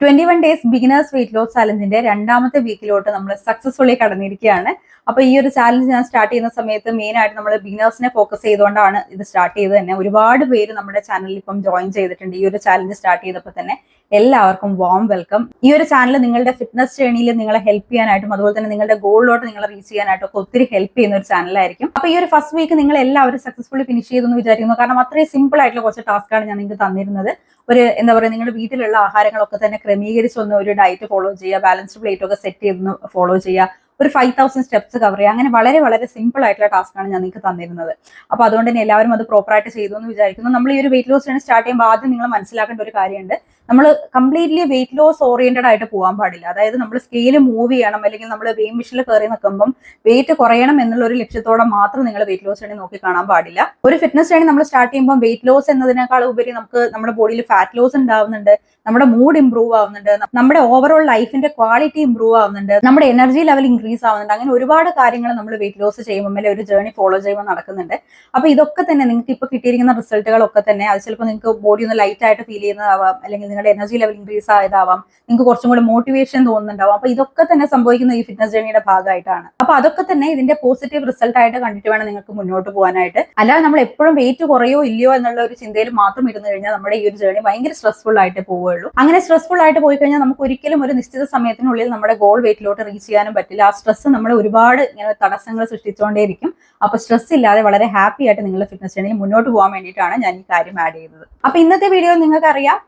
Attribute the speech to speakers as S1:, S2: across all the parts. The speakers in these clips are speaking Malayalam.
S1: Twenty one days beginners weight loss ചാലഞ്ചിന്റെ രണ്ടാമത്തെ വീക്കിലോട്ട് നമ്മൾ സക്സസ്ഫുള്ളി കടന്നിരിക്കുകയാണ്. അപ്പൊ ഈ ഒരു ചാലഞ്ച് ഞാൻ സ്റ്റാർട്ട് ചെയ്യുന്ന സമയത്ത് മെയിൻ ആയിട്ട് നമ്മൾ ബിഗിനേഴ്സിനെ ഫോക്കസ് ചെയ്തുകൊണ്ടാണ് ഇത് സ്റ്റാർട്ട് ചെയ്തത് തന്നെ. ഒരുപാട് പേര് നമ്മുടെ ചാനലിൽ ഇപ്പം ജോയിൻ ചെയ്തിട്ടുണ്ട്. ഈ ഒരു ചാലഞ്ച് സ്റ്റാർട്ട് ചെയ്തപ്പോൾ തന്നെ എല്ലാവർക്കും വാം വെൽക്കം ഈ ഒരു ചാനൽ നിങ്ങളുടെ ഫിറ്റ്നസ് ജേണിയിൽ നിങ്ങളെ ഹെൽപ്പ് ചെയ്യാനായിട്ടും അതുപോലെ തന്നെ നിങ്ങളുടെ ഗോളിലോട്ട് നിങ്ങളെ റീച്ച് ചെയ്യാനായിട്ടും ഒക്കെ ഒത്തിരി ഹെൽപ്പ് ചെയ്യുന്ന ഒരു ചാനലായിരിക്കും അപ്പൊ ഈ ഒരു ഫസ്റ്റ് വീക്ക് നിങ്ങൾ എല്ലാവരും സക്സസ്ഫുള്ളി ഫിനിഷ് ചെയ്തെന്ന് വിചാരിക്കുന്നു. കാരണം അത്രയും സിമ്പിൾ ആയിട്ടുള്ള കുറച്ച് ടാസ്ക്കാണ് ഞാൻ നിങ്ങൾക്ക് തന്നിരുന്നത്. ഒരു എന്താ പറയുക നിങ്ങളുടെ വീട്ടിലുള്ള ആഹാരങ്ങളൊക്കെ തന്നെ ക്രമീകരിച്ച് ഒന്ന് ഒരു ഡയറ്റ് ഫോളോ ചെയ്യുക ബാലൻസ്ഡ് പ്ലേറ്റ് ഒക്കെ സെറ്റ് ചെയ്തൊന്ന് ഫോളോ ചെയ്യുക ഒരു ഫൈവ് തൗസൻഡ് സ്റ്റെപ്സ് കവർ ചെയ്യുക അങ്ങനെ വളരെ വളരെ സിമ്പിൾ ആയിട്ടുള്ള ടാസ്ക് ആണ് ഞാൻ നിങ്ങൾക്ക് തന്നിരുന്നത്. അപ്പൊ അതുകൊണ്ട് തന്നെ എല്ലാവരും അത് പ്രോപ്പറായിട്ട് ചെയ്തു എന്ന് വിചാരിക്കുന്നു. നമ്മൾ ഈ ഒരു വെയിറ്റ് ലോസ് സ്റ്റാർട്ട് ചെയ്യുമ്പോൾ ആദ്യം നിങ്ങൾ മനസ്സിലാക്കേണ്ട ഒരു കാര്യമുണ്ട്. നമ്മൾ കംപ്ലീറ്റ്ലി വെയിറ്റ് ലോസ് ഓറിയന്റഡ് ആയിട്ട് പോകാൻ പാടില്ല. അതായത് നമ്മൾ സ്കെയിൽ മൂവ് ചെയ്യണം അല്ലെങ്കിൽ നമ്മൾ വെയിൻ മിഷനിൽ കയറി നിൽക്കുമ്പം വെയിറ്റ് കുറയണം എന്നുള്ള ഒരു ലക്ഷ്യത്തോടെ മാത്രം നിങ്ങൾ വെയിറ്റ് ലോസ് ട്രെയിനിങ് നോക്കി കാണാൻ പാടില്ല. ഒരു ഫിറ്റ്നസ് ട്രെയിനിങ് നമ്മൾ സ്റ്റാർട്ട് ചെയ്യുമ്പോൾ വെയിറ്റ് ലോസ് എന്നതിനേക്കാൾ ഉപരി നമുക്ക് നമ്മുടെ ബോഡിയിൽ ഫാറ്റ് ലോസ് ഉണ്ടാവുന്നുണ്ട് നമ്മുടെ മൂഡ് ഇംപ്രൂവ് ആവുന്നുണ്ട് നമ്മുടെ ഓവറോൾ ലൈഫിന്റെ ക്വാളിറ്റി ഇംപ്രൂവ് ആവുന്നുണ്ട് നമ്മുടെ എനർജി ലെവൽ ഇൻക്രീസ് ആവുന്നുണ്ട്. അങ്ങനെ ഒരുപാട് കാര്യങ്ങൾ നമ്മൾ വെയിറ്റ് ലോസ് ചെയ്യുമ്പോൾ അല്ലെങ്കിൽ ഒരു ജേർണി ഫോളോ ചെയ്യുമ്പോൾ നടക്കുന്നുണ്ട്. അപ്പൊ ഇതൊക്കെ തന്നെ നിങ്ങൾക്ക് ഇപ്പൊ കിട്ടിയിരിക്കുന്ന റിസൾട്ടുകളൊക്കെ തന്നെ അത് ചിലപ്പോൾ നിങ്ങൾക്ക് ബോഡി ഒന്ന് ലൈറ്റ് ആയിട്ട് ഫീൽ ചെയ്യുന്നതാവാം അല്ലെങ്കിൽ നിങ്ങളുടെ എനർജി ലെവൽ ഇൻക്രീസ് ആയതാവാം. നിങ്ങൾക്ക് കുറച്ചും കൂടി മോട്ടിവേഷൻ തോന്നുന്നുണ്ടാവാം. അപ്പൊ ഇതൊക്കെ തന്നെ സംഭവിക്കുന്ന ഈ ഫിറ്റ്നസ് ജേണിയുടെ ഭാഗമായിട്ടാണ്. അപ്പൊ അതൊക്കെ തന്നെ ഇതിന്റെ പോസിറ്റീവ് റിസൾട്ട് ആയിട്ട് കണ്ടിട്ട് വേണം നിങ്ങൾക്ക് മുന്നോട്ട് പോകാനായിട്ട്. അല്ലാതെ നമ്മൾ എപ്പോഴും വെയിറ്റ് കുറയോ ഇല്ലയോ എന്നുള്ള ഒരു ചിന്തയിൽ മാത്രം ഇരുന്ന് കഴിഞ്ഞാൽ നമ്മുടെ ഈ ഒരു ജേണി ഭയങ്കര സ്ട്രെസ്ഫുൾ ആയിട്ട് പോവുകയുള്ളൂ. അങ്ങനെ സ്ട്രെസ്ഫുൾ ആയിട്ട് പോയി കഴിഞ്ഞാൽ നമുക്ക് ഒരിക്കലും ഒരു നിശ്ചിത സമയത്തിനുള്ളിൽ നമ്മുടെ ഗോൾ വെയിറ്റിലോട്ട് റീച്ച് ചെയ്യാനും പറ്റില്ല. ആ സ്ട്രെസ് നമ്മൾ ഒരുപാട് ഇങ്ങനെ തടസ്സങ്ങൾ സൃഷ്ടിച്ചുകൊണ്ടേയിരിക്കും. അപ്പൊ സ്ട്രെസ് ഇല്ലാതെ വളരെ ഹാപ്പി ആയിട്ട് നിങ്ങളുടെ ഫിറ്റ്നസ് ജേണിയിൽ മുന്നോട്ട് പോകാൻ വേണ്ടിയിട്ടാണ് ഞാൻ ഈ കാര്യം ആഡ് ചെയ്തത് അപ്പൊ ഇന്നത്തെ വീഡിയോ നിങ്ങൾക്ക് അറിയാം.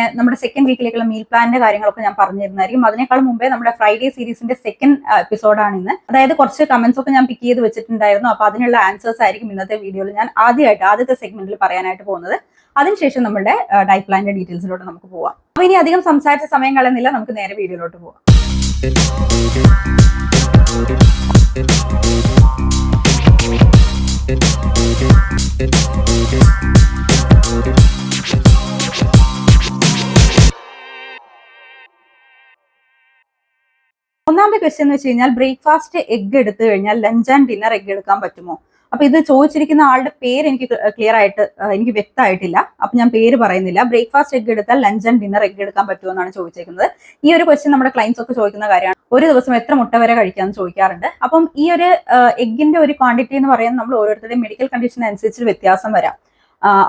S1: പിന്നെ നമ്മുടെ സെക്കൻഡ് വീക്കിലേക്കുള്ള മീൽ പ്ലാനിന്റെ കാര്യങ്ങളൊക്കെ ഞാൻ പറഞ്ഞിരുന്നായിരിക്കും. അതിനേക്കാൾ മുമ്പേ നമ്മുടെ ഫ്രൈഡേ സീരീസിന്റെ സെക്കൻഡ് എപ്പിസോഡാണ് ഇന്ന്. അതായത് കുറച്ച് കമന്റ്സ് ഒക്കെ ഞാൻ പിക്ക് ചെയ്ത് വെച്ചിട്ടുണ്ടായിരുന്നു. അപ്പൊ അതിനുള്ള ആൻസേഴ്സ് ആയിരിക്കും ഇന്നത്തെ വീഡിയോയിൽ ഞാൻ ആദ്യമായിട്ട് ആദ്യത്തെ സെഗ്മെന്റിൽ പറയാനായിട്ട് പോകുന്നത്. അതിനുശേഷം നമ്മുടെ ഡൈറ്റ് പ്ലാനിന്റെ ഡീറ്റെയിൽസിലോട്ട് നമുക്ക് പോവാം. അപ്പൊ ഇനി അധികം സംസാരിച്ച സമയം കളയുന്നില്ല. നമുക്ക് നേരെ വീഡിയോയിലോട്ട് പോവാം. ഒന്നാമത്തെ ക്വസ്റ്റ്യൻ എന്ന് വെച്ച് കഴിഞ്ഞാൽ ബ്രേക്ക്ഫാസ്റ്റ് എഗ് എടുത്തു കഴിഞ്ഞാൽ ലഞ്ച് ആൻഡ് ഡിന്നർ എഗ് എടുക്കാൻ പറ്റുമോ? അപ്പൊ ഇത് ചോദിച്ചിരിക്കുന്ന ആളുടെ പേര് എനിക്ക് ക്ലിയർ ആയിട്ട് എനിക്ക് വ്യക്തമായിട്ടില്ല. അപ്പൊ ഞാൻ പേര് പറയുന്നില്ല. ബ്രേക്ക്ഫാസ്റ്റ് എഗ് എടുത്താൽ ലഞ്ച് ആൻഡ് ഡിന്നർ എഗ് എടുക്കാൻ പറ്റുമോ എന്നാണ് ചോദിച്ചിരിക്കുന്നത് ഈ ഒരു ക്വസ്റ്റ്യൻ നമ്മുടെ ക്ലയൻസ് ഒക്കെ ചോദിക്കുന്ന കാര്യമാണ്. ഒരു ദിവസം എത്ര മുട്ട വരെ കഴിക്കാമെന്ന് ചോദിക്കാറുണ്ട്. അപ്പം ഈ ഒരു എഗ്ഗിന്റെ ഒരു ക്വാണ്ടിറ്റി എന്ന് പറയുന്നത് നമ്മൾ ഓരോരുത്തരുടെയും മെഡിക്കൽ കണ്ടീഷൻ അനുസരിച്ച് വ്യത്യാസം വരാം.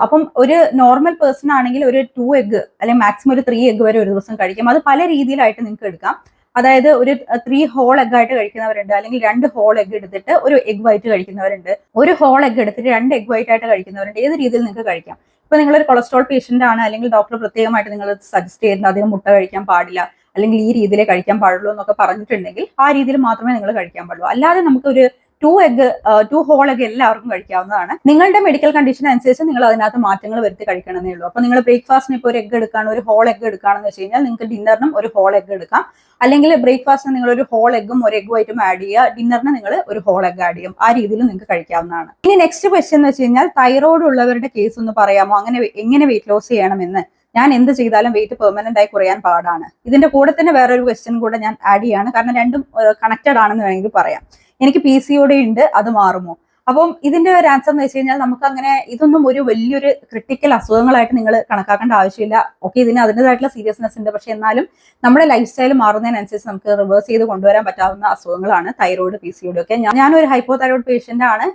S1: അപ്പം ഒരു നോർമൽ പേഴ്സൺ ആണെങ്കിൽ ഒരു ടു എഗ് അല്ലെങ്കിൽ മാക്സിമം ഒരു ത്രീ എഗ് വരെ ഒരു ദിവസം കഴിക്കാം. അത് പല രീതിയിലായിട്ട് നിങ്ങൾക്ക് എടുക്കാം. അതായത് ഒരു ത്രീ ഹോൾ എഗ് ആയിട്ട് കഴിക്കുന്നവരുണ്ട്. അല്ലെങ്കിൽ രണ്ട് ഹോൾ എഗ് എടുത്തിട്ട് ഒരു എഗ് വൈറ്റ് കഴിക്കുന്നവരുണ്ട്. ഒരു ഹോൾ എഗ് എടുത്തിട്ട് രണ്ട് എഗ് വൈറ്റ് ആയിട്ട് കഴിക്കുന്നവരുണ്ട്. ഏത് രീതിയിൽ നിങ്ങൾക്ക് കഴിക്കാം? ഇപ്പൊ നിങ്ങളൊരു കൊളസ്ട്രോൾ പേഷ്യന്റ് ആണ് അല്ലെങ്കിൽ ഡോക്ടർ പ്രത്യേകമായിട്ട് നിങ്ങൾ സജസ്റ്റ് ചെയ്യുന്നത് അധികം മുട്ട കഴിക്കാൻ പാടില്ല അല്ലെങ്കിൽ ഈ രീതിയിലേ കഴിക്കാൻ പാടുള്ളൂ എന്നൊക്കെ പറഞ്ഞിട്ടുണ്ടെങ്കിൽ ആ രീതിയിൽ മാത്രമേ നിങ്ങൾ കഴിക്കാൻ പാടുള്ളൂ. അല്ലാതെ നമുക്കൊരു two egg two whole egg എല്ലാവർക്കും കഴിക്കാവുന്നതാണ്. നിങ്ങളുടെ മെഡിക്കൽ കണ്ടീഷൻ അനുസരിച്ച് നിങ്ങൾ അതിനകത്ത് മാറ്റങ്ങൾ വരുത്തി കഴിക്കണമെന്നേ ഉള്ളൂ. അപ്പൊ നിങ്ങൾ ബ്രേക്ക്ഫാസ്റ്റിന് ഇപ്പോൾ ഒരു എഗ് എടുക്കുകയാണ് ഒരു ഹോൾ എഗ് എടുക്കുകയാണെന്ന് വെച്ച് കഴിഞ്ഞാൽ നിങ്ങൾക്ക് ഡിന്നറിനും ഒരു ഹോൾ എഗ് എടുക്കാം. അല്ലെങ്കിൽ ബ്രേക്ക്ഫാസ്റ്റിന് നിങ്ങൾ ഒരു ഹോൾ എഗ്ഗും ഒരു എഗ്ഗും ആയിട്ടും ആഡ് ചെയ്യുക. ഡിന്നറിന് നിങ്ങൾ ഒരു ഹോൾ എഗ് ആഡ് ചെയ്യും. ആ രീതിയിൽ നിങ്ങൾക്ക് കഴിക്കാവുന്നതാണ്. ഇനി നെക്സ്റ്റ് ക്വസ്റ്റ്യൻ എന്ന് വെച്ച് കഴിഞ്ഞാൽ തൈറോയ്ഡ് ഉള്ളവരുടെ കേസ് ഒന്ന് പറയാമോ? അങ്ങനെ എങ്ങനെ വെയിറ്റ് ലോസ് ചെയ്യണമെന്ന്? ഞാൻ എന്ത് ചെയ്താലും വെയിറ്റ് പെർമനന്റ് ആയി കുറയാൻ പാടാണ്. ഇതിന്റെ കൂടെ തന്നെ വേറൊരു ക്വസ്റ്റ്യൻ കൂടെ ഞാൻ ആഡ് ചെയ്യാണ്. കാരണം രണ്ടും കണക്റ്റഡ് ആണെന്ന് വേണമെങ്കിൽ പറയാം. എനിക്ക് പി സി ഒ ഡി ഉണ്ട് അത് മാറുമോ? അപ്പം ഇതിന്റെ ഒരു ആൻസർ എന്ന് വെച്ച് കഴിഞ്ഞാൽ നമുക്ക് അങ്ങനെ ഇതൊന്നും ഒരു വലിയൊരു ക്രിട്ടിക്കൽ അസുഖങ്ങളായിട്ട് നിങ്ങൾ കണക്കാക്കേണ്ട ആവശ്യമില്ല. ഓക്കെ ഇതിന് അതിന്റെതായിട്ടുള്ള സീരിയസ്നെസ് ഉണ്ട്. പക്ഷെ എന്നാലും നമ്മുടെ ലൈഫ് സ്റ്റൈൽ മാറുന്നതിനനുസരിച്ച് നമുക്ക് റിവേഴ്സ് ചെയ്ത് കൊണ്ടുവരാൻ പറ്റാവുന്ന അസുഖങ്ങളാണ് thyroid P C O D ഒക്കെ. ഞാനൊരു ഹൈപ്പോ തൈറോയ്ഡ് പേഷ്യന്റ് ആണ്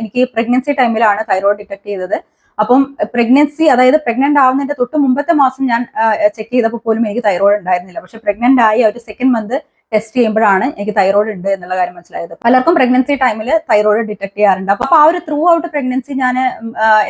S1: എനിക്ക് പ്രഗ്നൻസി ടൈമിലാണ് തൈറോയ്ഡ് ഡിറ്റക്ട് ചെയ്തത്. അപ്പം പ്രഗ്നൻസി അതായത് പ്രഗ്നന്റ് ആവുന്നതിന്റെ തൊട്ട് മുമ്പത്തെ മാസം ഞാൻ ചെക്ക് ചെയ്തപ്പോൾ പോലും എനിക്ക് തൈറോയിഡ് ഉണ്ടായിരുന്നില്ല. പക്ഷെ പ്രഗ്നന്റ് ആയി ഒരു സെക്കൻഡ് മന്ത് ടെസ്റ്റ് ചെയ്യുമ്പോഴാണ് എനിക്ക് തൈറോയിഡ് ഉണ്ട് എന്നുള്ള കാര്യം മനസ്സിലായത്. പലർക്കും പ്രഗ്നൻസി ടൈമിൽ തൈറോയിഡ് ഡിറ്റക്ട് ചെയ്യാറുണ്ട്. അപ്പൊ ആ ഒരു ത്രൂ ഔട്ട് പ്രഗ്നൻസി ഞാൻ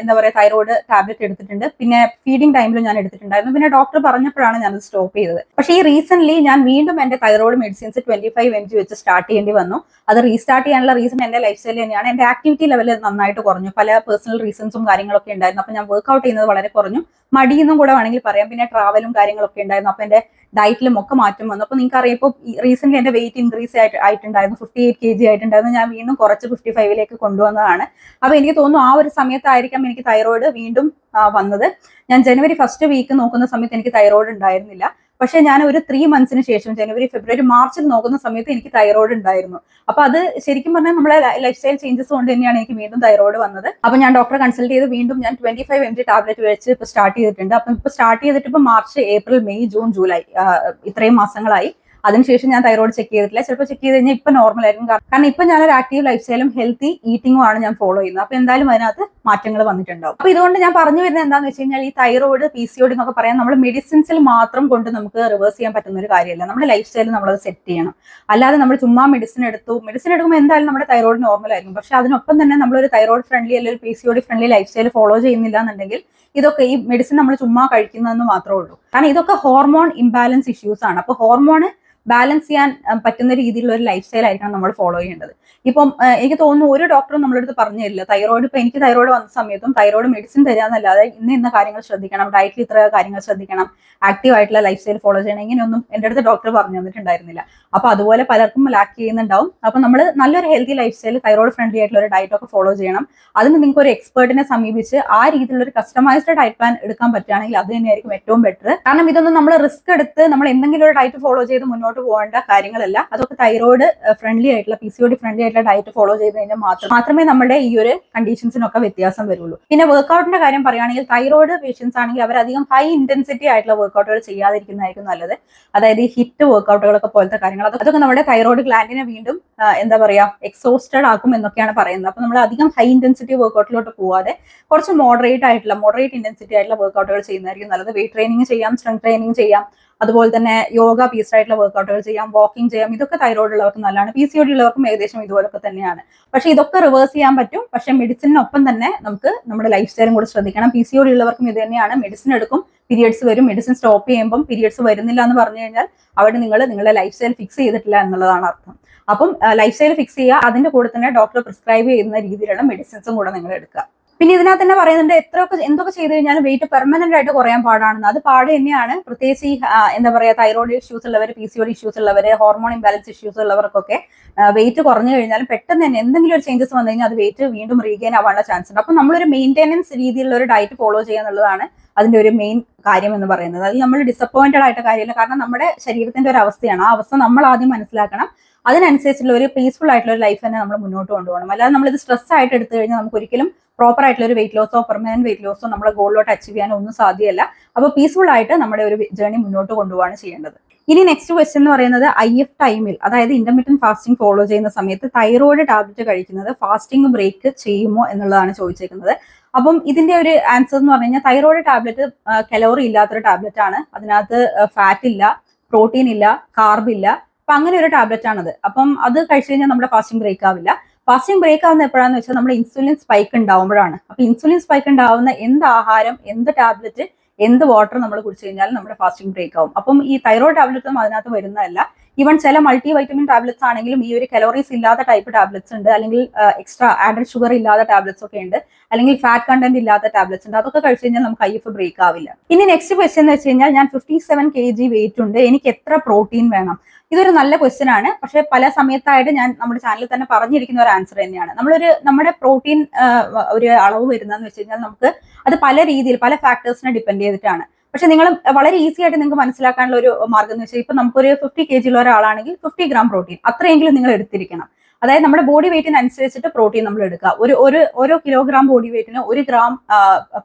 S1: എന്താ പറയുക തൈറോയിഡ് ടാബ്ലറ്റ് എടുത്തിട്ടുണ്ട്. പിന്നെ ഫീഡിംഗ് ടൈമിലും ഞാൻ എടുത്തിട്ടുണ്ടായിരുന്നു. പിന്നെ ഡോക്ടർ പറഞ്ഞപ്പോഴാണ് ഞാൻ അത് സ്റ്റോപ്പ് ചെയ്തത്. പക്ഷേ ഈ റീസെന്റ് ഞാൻ വീണ്ടും എന്റെ thyroid medicines twenty five M G വെച്ച് സ്റ്റാർട്ട് ചെയ്യേണ്ടി വന്നു. അത് റീസ്റ്റാർട്ട് ചെയ്യാനുള്ള റീസൺ എന്റെ ലൈഫ് സ്റ്റൈൽ തന്നെയാണ്. എന്റെ ആക്ടിവിറ്റി ലെവൽ നന്നായിട്ട് കുറഞ്ഞു. പല പേഴ്സണൽ റീസൺസും കാര്യങ്ങളൊക്കെ ഉണ്ടായിരുന്നു. അപ്പൊ ഞാൻ വർക്ക്ഔട്ട് ചെയ്യുന്നത് വളരെ കുറഞ്ഞു. മടിയെന്നും കൂടെ വേണമെങ്കിൽ പറയാം. പിന്നെ ട്രാവലും കാര്യങ്ങളൊക്കെ ഉണ്ടായിരുന്നു. അപ്പൊ എന്റെ ഡയറ്റിലും ഒക്കെ മാറ്റം വന്നു. അപ്പൊ നിങ്ങൾക്ക് അറിയാം ഇപ്പോൾ റീസെന്റ് എന്റെ വെയിറ്റ് ഇൻക്രീസ് ആയിട്ട് ആയിട്ടുണ്ടായിരുന്നു. ഫിഫ്റ്റി എയ്റ്റ് കെ ജി ആയിട്ടുണ്ടായിരുന്നു. ഞാൻ വീണ്ടും കുറച്ച് ഫിഫ്റ്റി ഫൈവിലേക്ക് കൊണ്ടുവന്നതാണ്. അപ്പൊ എനിക്ക് തോന്നുന്നു ആ ഒരു സമയത്തായിരിക്കാം എനിക്ക് തൈറോയിഡ് വീണ്ടും വന്നത്. ഞാൻ ജനുവരി ഫസ്റ്റ് വീക്ക് നോക്കുന്ന സമയത്ത് എനിക്ക് തൈറോയിഡ് ഉണ്ടായിരുന്നില്ല. പക്ഷെ ഞാൻ ഒരു ത്രീ മന്ത്സിന് ശേഷം ജനുവരി ഫെബ്രുവരി മാർച്ചിൽ നോക്കുന്ന സമയത്ത് എനിക്ക് തൈറോയ്ഡ് ഉണ്ടായിരുന്നു. അപ്പൊ അത് ശരിക്കും പറഞ്ഞാൽ നമ്മളെ ലൈഫ് സ്റ്റൈൽ ചേഞ്ചസ് കൊണ്ട് തന്നെയാണ് എനിക്ക് വീണ്ടും തൈറോയ്ഡ് വന്നത്. അപ്പൊ ഞാൻ ഡോക്ടറെ കൺസൾട്ട് ചെയ്ത് വീണ്ടും ഞാൻ twenty five M G tablet വെച്ച് ഇപ്പൊ സ്റ്റാർട്ട് ചെയ്തിട്ടുണ്ട്. അപ്പം ഇപ്പൊ സ്റ്റാർട്ട് ചെയ്തിട്ട് ഇപ്പൊ March April May June July ഇത്രയും മാസങ്ങളായി. അതിനുശേഷം ഞാൻ തൈറോയിഡ് ചെക്ക് ചെയ്തിട്ടില്ല. ചിലപ്പോൾ ചെക്ക് ചെയ്ത് കഴിഞ്ഞാൽ ഇപ്പൊ നോർമൽ ആയിരിക്കും. കാരണം- ഇപ്പൊ ഞാൻ ഒരു ആക്റ്റീവ് ലൈഫ് സ്റ്റൈലും ഹെൽത്തി ഈറ്റിംഗും ആണ് ഞാൻ ഫോളോ ചെയ്യുന്നത്. അപ്പൊ എന്തായാലും അതിനകത്ത് മാറ്റങ്ങൾ വന്നിട്ടുണ്ടാവും. അപ്പൊ ഇതുകൊണ്ട് ഞാൻ പറഞ്ഞു വരുന്നത് എന്താണെന്ന് വെച്ച് കഴിഞ്ഞാൽ ഈ തൈറോയിഡ് പി സി ഒടി എന്നൊക്കെ പറയാൻ നമ്മൾ മെഡിസിൻസിൽ മാത്രം കൊണ്ട് നമുക്ക് റിവേഴ്സ് ചെയ്യാൻ പറ്റുന്ന ഒരു കാര്യമല്ല. നമ്മുടെ ലൈഫ് സ്റ്റൈൽ നമ്മളത് സെറ്റ് ചെയ്യണം. അല്ലാതെ നമ്മൾ ചുമ്മാ മെഡിസിൻ എടുത്തു. മെഡിസിൻ എടുക്കുമ്പോൾ എന്തായാലും നമ്മുടെ തൈറോയിഡ് നോർമൽ ആയിരിക്കും. പക്ഷെ അതിനൊപ്പം തന്നെ നമ്മളൊരു തൈറോയിഡ് ഫ്രണ്ട്ലി അല്ലെങ്കിൽ P C friendly lifestyle follow ചെയ്യുന്നില്ല എന്നുണ്ടെങ്കിൽ ഇതൊക്കെ ഈ മെഡിസിൻ നമ്മൾ ചുമ്മാ കഴിക്കുന്നതെന്ന് മാത്രമേ ഉള്ളൂ. കാരണം ഇതൊക്കെ ഹോർമോൺ ഇംബാലൻസ് ഇഷ്യൂസ് ആണ്. അപ്പോൾ ഹോർമോൺ ബാലൻസ് ചെയ്യാൻ പറ്റുന്ന രീതിയിലുള്ള ഒരു ലൈഫ് സ്റ്റൈൽ ആയിരിക്കണം നമ്മൾ ഫോളോ ചെയ്യേണ്ടത്. ഇപ്പം എനിക്ക് തോന്നുന്നു ഒരു ഡോക്ടറും നമ്മുടെ അടുത്ത് പറഞ്ഞു തരില്ല തൈറോയിഡ് ഇപ്പം എനിക്ക് തൈറോയിഡ് വന്ന സമയത്തും തൈറോയിഡ് മെഡിസിൻ തരാന്നല്ലാതെ ഇന്ന ഇന്ന കാര്യങ്ങൾ ശ്രദ്ധിക്കണം. ഡയറ്റിൽ ഇത്ര കാര്യങ്ങൾ ശ്രദ്ധിക്കണം. ആക്റ്റീവ് ആയിട്ടുള്ള ലൈഫ് സ്റ്റൈൽ ഫോളോ ചെയ്യണം. ഇങ്ങനെയൊന്നും എന്റെ അടുത്ത് ഡോക്ടർ പറഞ്ഞു തന്നിട്ടുണ്ടായിരുന്നില്ല. അപ്പൊ അതുപോലെ പലർക്കും ലാക്ക് ചെയ്യുന്നുണ്ടാവും. അപ്പൊ നമ്മൾ നല്ലൊരു healthy lifestyle thyroid friendly ആയിട്ടുള്ള ഒരു ഡയറ്റ് ഒക്കെ ഫോളോ ചെയ്യണം. അതിന് നിങ്ങൾക്ക് ഒരു എക്സ്പേർട്ടിനെ സമീപിച്ച് ആ രീതിയിലുള്ള ഒരു കസ്റ്റമൈസ്ഡ് ഡയറ്റ് പ്ലാൻ എടുക്കാൻ പറ്റുകയാണെങ്കിൽ അത് തന്നെയായിരിക്കും ഏറ്റവും ബെറ്റർ കാരണം ഇതൊന്നും നമ്മൾ റിസ്ക് എടുത്ത് നമ്മൾ എന്തെങ്കിലും ഒരു ഡയറ്റ് ഫോളോ ചെയ്ത് മുന്നോട്ട് പോകേണ്ട കാര്യങ്ങളല്ല. അതൊക്കെ തൈറോയിഡ് ഫ്രണ്ട്ലി ആയിട്ടുള്ള പി സി ഒ ഫ്രണ്ട്ലി ആയിട്ടുള്ള ഡയറ്റ് ഫോളോ ചെയ്ത് കഴിഞ്ഞാൽ മാത്രം മാത്രമേ നമ്മുടെ ഈ ഒരു കണ്ടീഷൻസിനൊക്കെ വ്യത്യാസം വരുള്ളൂ. പിന്നെ വർക്കൗട്ടിന്റെ കാര്യം പറയുകയാണെങ്കിൽ തൈറോയിഡ് പേഷ്യൻസ് ആണെങ്കിൽ അവർ അധികം ഹൈ ഇന്റൻസിറ്റി ആയിട്ടുള്ള വർക്കൗട്ടുകൾ ചെയ്യാതിരിക്കുന്നതായിരിക്കും നല്ലത്. അതായത് ഹിറ്റ് വർക്കൗട്ടുകളൊക്കെ പോലത്തെ കാര്യങ്ങൾ. അതൊക്കെ നമ്മുടെ തൈറോയിഡ് ഗ്ലാൻഡിനെ വീണ്ടും എന്താ പറയാ എക്സോസ്റ്റഡ് ആക്കും എന്നൊക്കെയാണ് പറയുന്നത്. അപ്പൊ നമ്മൾ അധികം ഹൈ ഇന്റൻസിറ്റി വർക്കൗട്ടിലോട്ട് പോവാതെ കുറച്ച് മോഡറേറ്റ് ആയിട്ടുള്ള മോഡറേറ്റ് ഇന്റൻസിറ്റി ആയിട്ടുള്ള വർക്കൗട്ടുകൾ ചെയ്യുന്നതായിരിക്കും നല്ലത്. വെയിറ്റ് ട്രെയിനിങ് ചെയ്യാം സ്ട്രെങ് ട്രെയിനിങ് ചെയ്യാം അതുപോലെ തന്നെ യോഗ പീസ്ഡ് ആയിട്ടുള്ള വർക്കൗട്ടുകൾ ചെയ്യാം വാക്കിംഗ് ചെയ്യാം ഇതൊക്കെ തൈറോയ്ഡ് ഉള്ളവർക്ക് നല്ലതാണ്. പി സി ഒ ഡി ഉള്ളവർക്കും ഏകദേശം ഇതുപോലൊക്കെ തന്നെയാണ്. പക്ഷേ ഇതൊക്കെ റിവേഴ്സ് ചെയ്യാൻ പറ്റും. പക്ഷേ മെഡിസിനൊപ്പം തന്നെ നമുക്ക് നമ്മുടെ ലൈഫ് സ്റ്റൈലും കൂടെ ശ്രദ്ധിക്കണം. പി സി ഒ ഡി ഉള്ളവർക്കും ഇത് തന്നെയാണ്. മെഡിസിൻ എടുക്കും പീരിയഡ്സ് വരും. മെഡിസിൻ സ്റ്റോപ്പ് ചെയ്യുമ്പോൾ പീരിയഡ്സ് വരുന്നില്ല എന്ന് പറഞ്ഞു കഴിഞ്ഞാൽ അവിടെ നിങ്ങൾ നിങ്ങളുടെ ലൈഫ് സ്റ്റൈൽ ഫിക്സ് ചെയ്തിട്ടില്ല എന്നുള്ളതാണ് അർത്ഥം. അപ്പം ലൈഫ് സ്റ്റൈൽ ഫിക്സ് ചെയ്യുക അതിന്റെ കൂടെ തന്നെ ഡോക്ടർ പ്രിസ്ക്രൈബ് ചെയ്യുന്ന രീതിയിലുള്ള മെഡിസിൻസും കൂടെ നിങ്ങൾ എടുക്കുക. പിന്നെ ഇതിനകത്ത് തന്നെ പറയുന്നുണ്ട് എത്രയൊക്കെ എന്തൊക്കെ ചെയ്ത് കഴിഞ്ഞാലും വെയിറ്റ് പെർമനന്റ് ആയിട്ട് കുറയാൻ പാടാണെന്ന്. അത് പാട് തന്നെയാണ്. പ്രത്യേകിച്ച് ഈ എന്താ പറയുക തൈറോയിഡ് ഇഷ്യൂസ് ഉള്ളവർ പി സി ഒ ഇഷ്യൂസ് ഉള്ളവർ ഹോർമോൺ ഇംബാലൻസ് ഇഷ്യൂസ് ഉള്ളവർക്കൊക്കെ വെയിറ്റ് കുറഞ്ഞു കഴിഞ്ഞാലും പെട്ടെന്ന് തന്നെ എന്തെങ്കിലും ഒരു ചേഞ്ചസ് വന്നു കഴിഞ്ഞാൽ അത് വെയിറ്റ് വീണ്ടും റീഗെയിൻ ആവാനുള്ള ചാൻസ് ഉണ്ട്. അപ്പൊ നമ്മളൊരു മെയിന്റനൻസ് രീതിയിലുള്ള ഒരു ഡയറ്റ് ഫോളോ ചെയ്യുക എന്നുള്ളതാണ് അതിന്റെ ഒരു മെയിൻ കാര്യം എന്ന് പറയുന്നത്. അതിൽ നമ്മൾ ഡിസപ്പോയിന്റഡ് ആയിട്ട് കാര്യമില്ല. കാരണം നമ്മുടെ ശരീരത്തിന്റെ ഒരു അവസ്ഥയാണ്. ആ അവസ്ഥ നമ്മൾ ആദ്യം മനസ്സിലാക്കണം. അതിനനുസരിച്ചുള്ള ഒരു പീസ്ഫുൾ ആയിട്ടുള്ള ഒരു ലൈഫ് തന്നെ നമ്മൾ മുന്നോട്ട് കൊണ്ടുപോകണം. അല്ലാതെ നമ്മൾ ഇത് സ്ട്രെസ് ആയിട്ട് എടുത്തു കഴിഞ്ഞാൽ നമുക്ക് ഒരിക്കലും പ്രോപ്പർ ആയിട്ടുള്ള ഒരു വെയിറ്റ് ലോസോ പെർമനന്റ് വെയിറ്റ് ലോസോ നമ്മുടെ ഗോളിലോട്ട് അച്ചീവ് ചെയ്യാനോ ഒന്നും സാധ്യമല്ല. അപ്പോൾ പീസ്ഫുൾ ആയിട്ട് നമ്മുടെ ഒരു ജേർണി മുന്നോട്ട് കൊണ്ടുപോവാണ് ചെയ്യേണ്ടത്. ഇനി നെക്സ്റ്റ് ക്വസ്റ്റ്യൻ എന്ന് പറയുന്നത് ഐ എഫ് ടൈമിൽ അതായത് ഇന്റർമീഡിയറ്റ് ഫാസ്റ്റിംഗ് ഫോളോ ചെയ്യുന്ന സമയത്ത് തൈറോയിഡ് ടാബ്ലറ്റ് കഴിക്കുന്നത് ഫാസ്റ്റിംഗ് ബ്രേക്ക് ചെയ്യുമോ എന്നുള്ളതാണ് ചോദിച്ചേക്കുന്നത്. അപ്പം ഇതിന്റെ ഒരു ആൻസർ എന്ന് പറഞ്ഞു കഴിഞ്ഞാൽ തൈറോയിഡ് ടാബ്ലറ്റ് കലോറി ഇല്ലാത്തൊരു ടാബ്ലറ്റ് ആണ്. അതിനകത്ത് ഫാറ്റ് ഇല്ല പ്രോട്ടീൻ ഇല്ല കാർബ് ഇല്ല അപ്പൊ അങ്ങനെ ഒരു ടാബ്ലറ്റ് ആണത്. അപ്പം അത് കഴിച്ചു കഴിഞ്ഞാൽ നമ്മുടെ ഫാസ്റ്റിംഗ് ബ്രേക്ക് ആവില്ല. ഫാസ്റ്റിംഗ് ബ്രേക്ക് ആവുന്ന എപ്പോഴാന്ന് വെച്ചാൽ നമ്മുടെ ഇൻസുലിൻ സ്പൈക്ക് ഉണ്ടാവുമ്പോഴാണ്. അപ്പൊ ഇൻസുലിൻ സ്പൈക്ക് ഉണ്ടാവുന്ന എന്ത് ആഹാരം എന്ത് ടാബ്ലറ്റ് എന്ത് വാട്ടർ നമ്മൾ കുടിച്ചു കഴിഞ്ഞാൽ നമ്മുടെ ഫാസ്റ്റിംഗ് ബ്രേക്ക് ആവും. അപ്പം ഈ തൈറോയ്ഡ് ടാബ്ലറ്റും അതിനകത്ത് വരുന്നതല്ല. ഈവൻ ചില മൾട്ടി വൈറ്റമിൻ ടാബ്ലറ്റ്സ് ആണെങ്കിലും ഈ ഒരു കലോറീസ് ഇല്ലാത്ത ടൈപ്പ് ടാബ്ലറ്റ്സ് ഉണ്ട്. അല്ലെങ്കിൽ എക്സ്ട്രാ ആഡഡ് ഷുഗർ ഇല്ലാത്ത ടാബ്ലറ്റ്സ് ഒക്കെ ഉണ്ട്. അല്ലെങ്കിൽ ഫാറ്റ് കണ്ടന്റ് ഇല്ലാത്ത ടാബ്ലറ്റ്സ് ഉണ്ട്. അതൊക്കെ കഴിച്ചു കഴിഞ്ഞാൽ നമുക്ക് ഐ എഫ് ബ്രേക്ക് ആവില്ല. ഇനി നെക്സ്റ്റ് ക്വസ്റ്റ്യൻ എന്ന് വെച്ച് കഴിഞ്ഞാൽ ഞാൻ fifty seven K G weight ഉണ്ട്. എനിക്ക് എത്ര പ്രോട്ടീൻ വേണം? ഇതൊരു നല്ല ക്വസ്റ്റ്യൻ ആണ്. പക്ഷേ പല സമയത്തായിട്ട് ഞാൻ നമ്മുടെ ചാനലിൽ തന്നെ പറഞ്ഞിരിക്കുന്ന ഒരു ആൻസർ തന്നെയാണ്. നമ്മളൊരു നമ്മുടെ പ്രോട്ടീൻ ഒരു അളവ് വരുന്നതെന്ന് വെച്ച് കഴിഞ്ഞാൽ നമുക്ക് അത് പല രീതിയിൽ പല ഫാക്ടേഴ്സിനെ ഡിപ്പെൻഡ് ചെയ്തിട്ടാണ്. പക്ഷെ നിങ്ങൾ വളരെ ഈസി ആയിട്ട് നിങ്ങൾക്ക് മനസ്സിലാക്കാനുള്ള ഒരു മാർഗം എന്ന് വെച്ചാൽ ഇപ്പൊ നമുക്കൊരു ഫിഫ്റ്റി കെ ഉള്ള ഒരാളാണെങ്കിൽ ഫിഫ്റ്റി ഗ്രാം പ്രോട്ടീൻ അത്രയെങ്കിലും നിങ്ങൾ എടുത്തിരിക്കണം. അതായത് നമ്മുടെ ബോഡി വെയിറ്റിന് അനുസരിച്ചിട്ട് പ്രോട്ടീൻ നമ്മൾ എടുക്കുക. ഒരു ഒരു ഓരോ കിലോഗ്രാം ബോഡി വെയിറ്റിന് ഒരു ഗ്രാം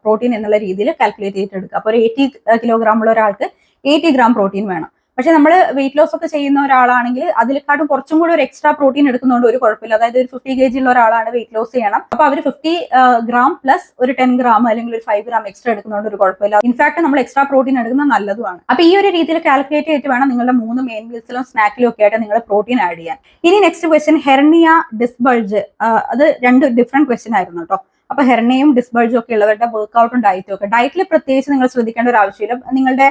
S1: പ്രോട്ടീൻ എന്നുള്ള രീതിയിൽ കാൽക്കുലേറ്റ് ചെയ്തിട്ട് എടുക്കുക. അപ്പോൾ ഒരു എയ്റ്റി കിലോഗ്രാം ഉള്ള ഒരാൾക്ക് എയ്റ്റി ഗ്രാം പ്രോട്ടീൻ വേണം. പക്ഷെ നമ്മൾ വെയിറ്റ് ലോസ് ഒക്കെ ചെയ്യുന്ന ഒരാളാണെങ്കിൽ അതിലേക്കാട്ടും കുറച്ചും കൂടി ഒരു എക്സ്ട്രാ പ്രോട്ടീൻ എടുക്കുന്നതുകൊണ്ട് ഒരു കുഴപ്പമില്ല. അതായത് ഒരു ഫിഫ്റ്റി കെ ജി ഉള്ള ഒരാളാണ് വെയിറ്റ് ലോസ് ചെയ്യണം. അപ്പൊ അവർ ഫിഫ്റ്റി ഗ്രാം പ്ലസ് ഒരു ടെൻ ഗ്രാം അല്ലെങ്കിൽ ഒരു ഫൈവ് ഗ്രാം എക്സ്ട്രാ എടുക്കുന്നതുകൊണ്ട് ഒരു കുഴപ്പമില്ല. ഇൻഫാക്ട് നമ്മൾ എക്സ്ട്രാ പ്രോട്ടീൻ എടുക്കുന്നത് നല്ലതുമാണ്. അപ്പൊ ഈ ഒരു രീതിയിൽ കാൽക്കുലേറ്റ് ചെയ്തിട്ട് വേണം നിങ്ങളുടെ മൂന്ന് മെയിൻ മീൽസിലും സ്നാക്കിലും ഒക്കെ ആയിട്ട് നിങ്ങൾ പ്രോട്ടീൻ ആഡ് ചെയ്യാൻ. ഇനി നെക്സ്റ്റ് ക്വസ്റ്റ്യൻ ഹെർണിയ ഡിസ്ബൾജ്. അത് രണ്ട് ഡിഫറെന്റ് ക്വസ്റ്റ്യൻ ആയിരുന്നു കേട്ടോ അപ്പൊ ഹെർണയും ഡിസ്ബൾജും ഒക്കെ ഉള്ളവരുടെ വർക്ക്ഔട്ടും ഡയറ്റും ഒക്കെ. ഡയറ്റിൽ പ്രത്യേകിച്ച് നിങ്ങൾ ശ്രദ്ധിക്കേണ്ട ഒരു ആവശ്യമില്ല. നിങ്ങളുടെ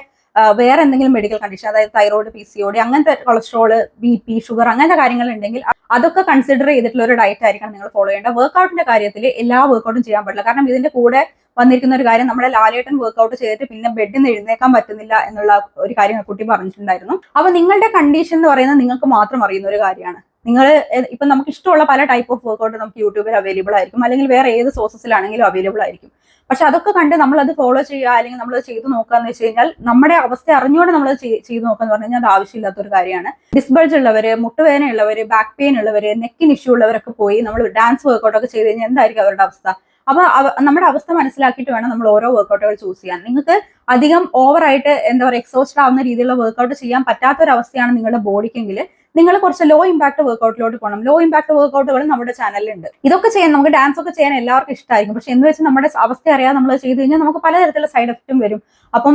S1: വേറെ എന്തെങ്കിലും മെഡിക്കൽ കണ്ടീഷൻ അതായത് thyroid P C O D അങ്ങനത്തെ കൊളസ്ട്രോൾ ബി പി ഷുഗർ അങ്ങനത്തെ കാര്യങ്ങൾ ഉണ്ടെങ്കിൽ അതൊക്കെ കൺസിഡർ ചെയ്തിട്ടുള്ള ഒരു ഡയറ്റ് ആയിരിക്കണം നിങ്ങൾ ഫോളോ ചെയ്യേണ്ടത്. വർക്കൗട്ടിന്റെ കാര്യത്തിൽ എല്ലാ വർക്കൗട്ടും ചെയ്യാൻ പറ്റില്ല. കാരണം ഇതിന്റെ കൂടെ വന്നിരിക്കുന്ന ഒരു കാര്യം നമ്മുടെ ലാലേട്ടൻ വർക്കൗട്ട് ചെയ്തിട്ട് പിന്നെ ബെഡിൽ നിന്ന് എഴുന്നേക്കാൻ പറ്റുന്നില്ല എന്നുള്ള ഒരു കാര്യം കുട്ടി പറഞ്ഞിട്ടുണ്ടായിരുന്നു. അപ്പൊ നിങ്ങളുടെ കണ്ടീഷൻ എന്ന് പറയുന്നത് നിങ്ങൾക്ക് മാത്രം അറിയുന്ന ഒരു കാര്യമാണ്. നിങ്ങൾ ഇപ്പം നമുക്ക് ഇഷ്ടമുള്ള പല ടൈപ്പ് ഓഫ് വർക്കൗട്ട് നമുക്ക് യൂട്യൂബിൽ അവൈലബിൾ ആയിരിക്കും. അല്ലെങ്കിൽ വേറെ ഏത് സോഴ്സസിലാണെങ്കിലും അവൈലബിൾ ആയിരിക്കും. പക്ഷെ അതൊക്കെ കണ്ട് നമ്മൾ അത് ഫോളോ ചെയ്യുക അല്ലെങ്കിൽ നമ്മൾ ചെയ്തു നോക്കുക എന്ന് വെച്ച് കഴിഞ്ഞാൽ നമ്മുടെ അവസ്ഥ അറിഞ്ഞുകൊണ്ട് നമ്മൾ ചെയ്തു നോക്കുക എന്ന് പറഞ്ഞാൽ അത് ആവശ്യമില്ലാത്ത ഒരു കാര്യമാണ്. ഡിസ്ബൾജ് ഉള്ളവർ മുട്ടുവേദന ഉള്ളവർ ബാക്ക് പെയിൻ ഉള്ളവർ നെക്കിന് ഇഷ്യൂ ഉള്ളവരൊക്കെ പോയി നമ്മൾ ഡാൻസ് വർക്കൗട്ട് ഒക്കെ ചെയ്ത് കഴിഞ്ഞാൽ എന്തായിരിക്കും അവരുടെ അവസ്ഥ? അപ്പൊ നമ്മുടെ അവസ്ഥ മനസ്സിലാക്കിയിട്ട് വേണം നമ്മൾ ഓരോ വർക്കൗട്ടുകൾ ചൂസ് ചെയ്യാൻ. നിങ്ങൾക്ക് അധികം ഓവറായിട്ട് എന്താ പറയുക എക്സോസ്റ്റ് ആവുന്ന രീതിയിലുള്ള വർക്കൗട്ട് ചെയ്യാൻ പറ്റാത്ത ഒരു അവസ്ഥയാണ് നിങ്ങളുടെ ബോഡിക്കെങ്കിൽ നിങ്ങൾ കുറച്ച് ലോ ഇമ്പാക്ട് വർക്കൗട്ടിലോട്ട് പോകണം ലോ ഇമ്പാക്ട് വർക്കൗട്ടുകൾ നമ്മുടെ ചാനലിലുണ്ട് ഇതൊക്കെ ചെയ്യാൻ നമുക്ക് ഡാൻസ് ഒക്കെ ചെയ്യാൻ എല്ലാവർക്കും ഇഷ്ടമായിരിക്കും പക്ഷെ എന്ന് വെച്ച് നമ്മുടെ അവസ്ഥ അറിയാതെ നമ്മൾ ചെയ്ത് കഴിഞ്ഞാൽ നമുക്ക് പലതരത്തിലുള്ള സൈഡ് എഫക്റ്റും വരും. അപ്പം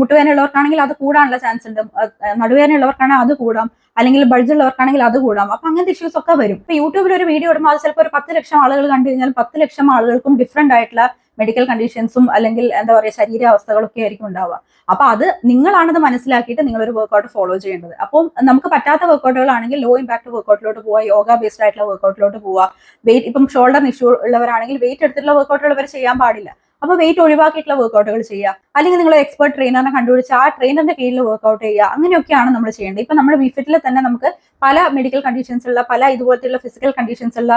S1: മുട്ടുവേനുള്ളവർക്കാണെങ്കിൽ അത് കൂടാനുള്ള ചാൻസ് ഉണ്ട്. നടുവേനുള്ളവർക്കാണെങ്കിൽ അത് കൂടാം. അല്ലെങ്കിൽ ബൾജ് ഉള്ളവർക്കാണെങ്കിൽ അത് കൂടാം. അപ്പൊ അങ്ങനത്തെ ഇഷ്യൂസ് ഒക്കെ വരും. ഇപ്പൊ യൂട്യൂബിൽ ഒരു വീഡിയോ ഇടുമ്പോൾ അത് ചിലപ്പോൾ ഒരു പത്ത് ലക്ഷം ആളുകൾ കണ്ടു കഴിഞ്ഞാൽ പത്ത് ലക്ഷം ആളുകൾക്കും ഡിഫറെന്റ് ആയിട്ടുള്ള മെഡിക്കൽ കണ്ടീഷൻസും അല്ലെങ്കിൽ എന്താ പറയുക ശരീരാവസ്ഥകളൊക്കെ ആയിരിക്കും ഉണ്ടാവുക. അപ്പൊ അത് നിങ്ങളാണത് മനസ്സിലാക്കിയിട്ട് നിങ്ങൾ ഒരു വർക്കൗട്ട് ഫോളോ ചെയ്യേണ്ടത്. അപ്പോൾ നമുക്ക് പറ്റാത്ത വർക്കൗട്ടുകളാണെങ്കിൽ ലോ ഇമ്പാക്ട് വർക്കൗട്ടിലോട്ട് പോവുക യോഗ ബേസ്ഡ് ആയിട്ടുള്ള വർക്കൗട്ടിലോട്ട് പോവുക. വെയിറ്റ് ഇപ്പം ഷോൾഡർ ഇഷ്യൂ ഉള്ളവരാണെങ്കിൽ വെയിറ്റ് എടുത്തിട്ടുള്ള വർക്കൗട്ടുകൾ വരെ ചെയ്യാൻ പാടില്ല. അപ്പൊ വെയിറ്റ് ഒഴിവാക്കിയിട്ടുള്ള വർക്കൗട്ടുകൾ ചെയ്യുക. അല്ലെങ്കിൽ നിങ്ങൾ എക്സ്പെർട്ട് ട്രെയിനറിനെ കണ്ടുപിടിച്ച് ആ ട്രെയിനറിന്റെ കീഴിൽ വർക്കൗട്ട് ചെയ്യുക. അങ്ങനെയൊക്കെയാണ് നമ്മൾ ചെയ്യേണ്ടത്. ഇപ്പൊ നമ്മുടെ വിഫിറ്റിൽ തന്നെ നമുക്ക് പല മെഡിക്കൽ കണ്ടീഷൻസ് ഉള്ള പല ഇതുപോലത്തെയുള്ള ഫിസിക്കൽ കണ്ടീഷൻസ് ഉള്ള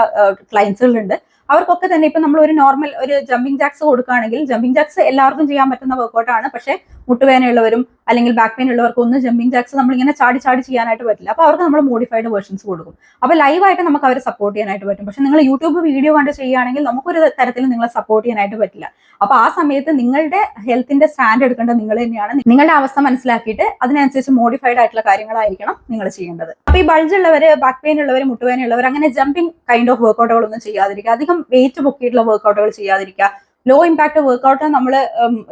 S1: ക്ലയൻസുകളുണ്ട് അവർക്കൊക്കെ തന്നെ ഇപ്പൊ നമ്മൾ ഒരു നോർമൽ ഒരു ജമ്പിംഗ് ജാക്സ് കൊടുക്കുകയാണെങ്കിൽ ജമ്പിംഗ് ജാക്സ് എല്ലാവർക്കും ചെയ്യാൻ പറ്റുന്ന വർക്കൗട്ടാണ് പക്ഷേ മുട്ടുവേനയുള്ളവരും അല്ലെങ്കിൽ ബാക്ക് പെയിൻ ഉള്ളവർക്കും ഒന്നും ജമ്പിംഗ് ജാക്സ് നമ്മൾ ഇങ്ങനെ ചാടി ചാടി ചെയ്യാനായിട്ട് പറ്റില്ല. അപ്പോൾ അവർക്ക് നമ്മൾ മോഡിഫൈഡ് വേർഷൻസ് കൊടുക്കും. അപ്പോൾ ലൈവായിട്ട് നമുക്ക് അവരെ സപ്പോർട്ട് ചെയ്യാനായിട്ട് പറ്റും. പക്ഷേ നിങ്ങൾ യൂട്യൂബ് വീഡിയോ കണ്ട് ചെയ്യുകയാണെങ്കിൽ നമുക്കൊരു തരത്തിൽ നിങ്ങളെ സപ്പോർട്ട് ചെയ്യാനായിട്ട് പറ്റില്ല. അപ്പോൾ ആ സമയത്ത് നിങ്ങളുടെ ഹെൽത്തിന്റെ സ്റ്റാൻഡ് എടുക്കേണ്ടത് നിങ്ങൾ തന്നെയാണ്. നിങ്ങളുടെ അവസ്ഥ മനസ്സിലാക്കിയിട്ട് അതിനനുസരിച്ച് മോഡിഫൈഡ് ആയിട്ടുള്ള കാര്യങ്ങളായിരിക്കണം നിങ്ങൾ ചെയ്യേണ്ടത്. അപ്പൊ ഈ ബൾജ് ഉള്ളവര് ബാക്ക് പെയിൻ ഉള്ളവർ മുട്ടുവേന ഉള്ളവർ അങ്ങനെ ജമ്പിങ് കൈൻഡ് ഓഫ് വർക്കൗട്ടുകളൊന്നും ചെയ്യാതിരിക്കുക. അധികം വെയിറ്റ് പൊക്കിയിട്ടുള്ള വർക്കൗട്ടുകൾ ചെയ്യാതിരിക്കുക. ലോ ഇമ്പാക്ട് വർക്കൗട്ട് നമ്മൾ